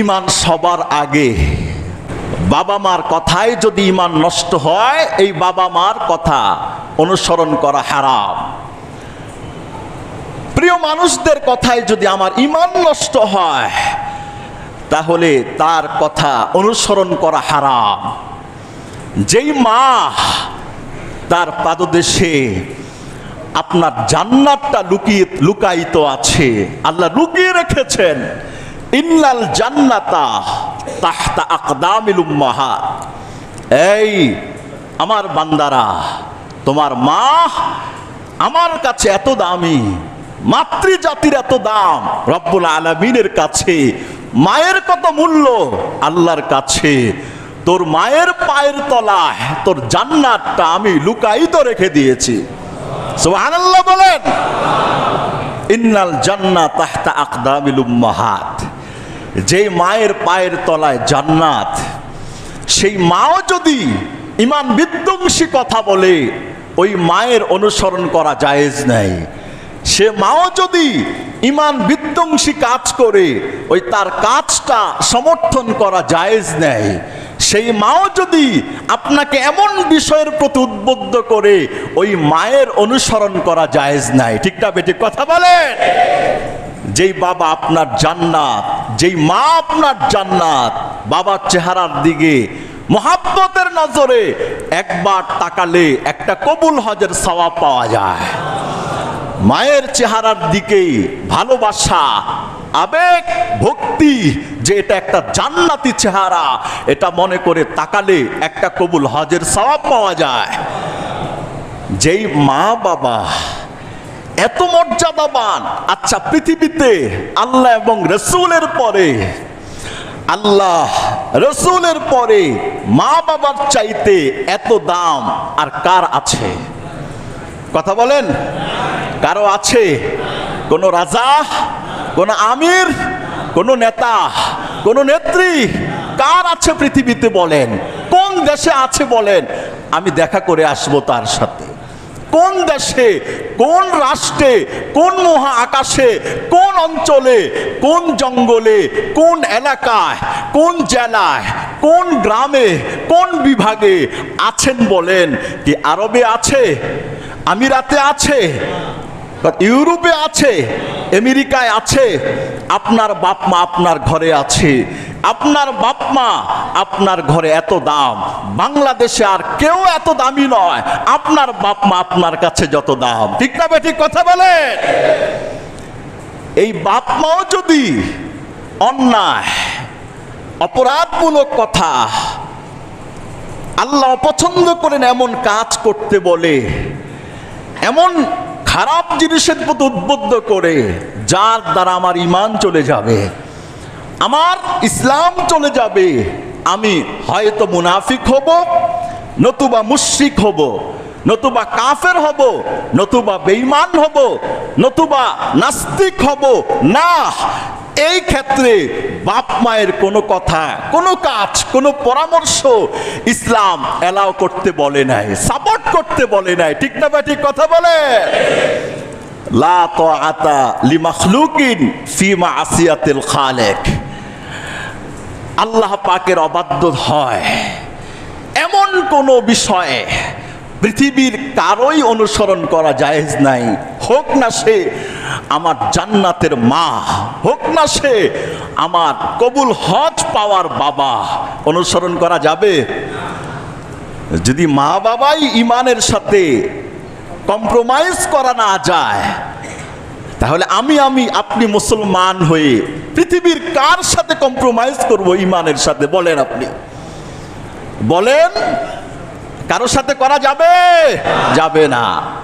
ইমান সবার আগে। বাবা মার কথায় যদি ইমান নষ্ট হয়, এই বাবা মার কথা অনুসরণ করা হারাম। প্রিয় মানুষদের কথায় যদি আমার ইমান নষ্ট হয়, তাহলে তার কথা অনুসরণ করা হারাম। যেই মা তার পাদদেশে আপনার জান্নাতটা লুকিয়ে লুকায়িত আছে, আল্লাহ লুকিয়ে রেখেছেন। ইন্নাল জান্নাতা তাহতা আকদামিল উম্মাহাত এই আমার বান্দারা, তোমার মা আমার কাছে এত দামি, মাতৃজাতির এত দাম, রব্বুল আলমিনের কাছে, মায়ের কত মূল্য? আল্লাহর কাছে। তোর মায়ের পায়ের তলায়, তোর জান্নাতটা আমি লুকায়িত রেখে দিয়েছি। সুবহানাল্লাহ বলেন, ইন্নাল জান্নাত তাহতা আকদামিল উম্মাহাত। যেই মায়ের পায়ের তলায় জান্নাত, সেই মাও যদি ইমান বিধ্বংসী কথা বলে, ওই মায়ের অনুসরণ করা জায়েজ নাই। সে মাও যদি ইমান বিধ্বংসী কাজ করে, ওই তার কাজটা সমর্থন করা জায়েজ নেয় সেই মাও যদি আপনাকে এমন বিষয়ের প্রতি উদ্বুদ্ধ করে, ওই মায়ের অনুসরণ করা জায়েজ নাই। ঠিকটা বেটি কথা বলেন? যেই বাবা আপনার জান্নাত যেই মা আপনার জান্নাত, বাবার চেহারার দিকে মহাব্বতের নজরে একবার তাকালে একটা কবুল হজের সওয়াব পাওয়া যায়। মায়ের চেহারার দিকেই ভালোবাসা, আবেগ, ভক্তি, যে এটা একটা জান্নাতি চেহারা, এটা মনে করে তাকালে একটা কবুল হজের সওয়াব পাওয়া যায়। যেই মা বাবা এত মর্যাদাবান আচ্ছা পৃথিবীতে আল্লাহ এবং রসুলের পরে, আল্লাহ রসুলের পরে মা বাবার চাইতে এত দাম আর কার আছে? কথা বলেন? কারও আছে? কোন রাজা, কোন আমির, কোন নেতা, কোন নেত্রী? কার আছে পৃথিবীতে বলেন? কোন দেশে আছে বলেন? আমি দেখা করে আসব তার সাথে। কোন দেশে, কোন রাষ্ট্রে, কোন মহা আকাশে, কোন অঞ্চলে, কোন জঙ্গলে, কোন এলাকায়, কোন জেলায়, কোন গ্রামে, কোন বিভাগে আছেন বলেন? কি আরবে আছে? আমিরাতে আছে? ইউরোপে আছে? আমেরিকায় আছে? আপনার বাপ মা আপনার ঘরে আছে? আপনার বাপ মা, আপনার ঘরে এত দাম। বাংলাদেশে আর কেউ এত দামি নয়। আপনার বাপ মা আপনার কাছে যত দাম। ঠিক না বেঠিক কথা বলে? এই বাপ মাও যদি অন্যায়, অপরাধমূলক কথা আল্লাহ অপছন্দ করেন এমন কাজ করতে বলে, এমন খারাপ জিনিসের প্রতি উদ্বুদ্ধ করে, যার দ্বারা আমার ইমান চলে যাবে। আমার ইসলাম চলে যাবে। আমি হয়তো মুনাফিক হব, নতুবা মুশরিক হব, নতুবা কাফের হব, নতুবা বেঈমান হব, নতুবা নাস্তিক হব। না, এই ক্ষেত্রে বাপ মায়ের কোনো কথা, কোনো কাজ, কোনো পরামর্শ ইসলাম এলাও করতে বলে নাই, সাপোর্ট করতে বলে নাই। ঠিক না বা ঠিক কথা বলে? লা তাআতা লিমাখলুকিন ফিমা মাসিয়াতিল খালেক। আল্লাহ পাকের অবাধ্য হয়। এমন কোনো বিষয়ে পৃথিবীর কারোই অনুসরণ করা জায়েজ নাই। হোক না সে আমার জান্নাতের মা, হোক না সে আমার কবুল হজ পাওয়ার বাবা অনুসরণ করা যাবে। যদি মা বাবাই ইমানের সাথে কম্প্রোমাইজ করা না যায় তাহলে আমি আমি, আপনি মুসলমান হয়ে পৃথিবীর কার সাথে কম্প্রোমাইজ করব ইমানের সাথে? বলেন আপনি। বলেন, কারোর সাথে করা যাবে? যাবে না।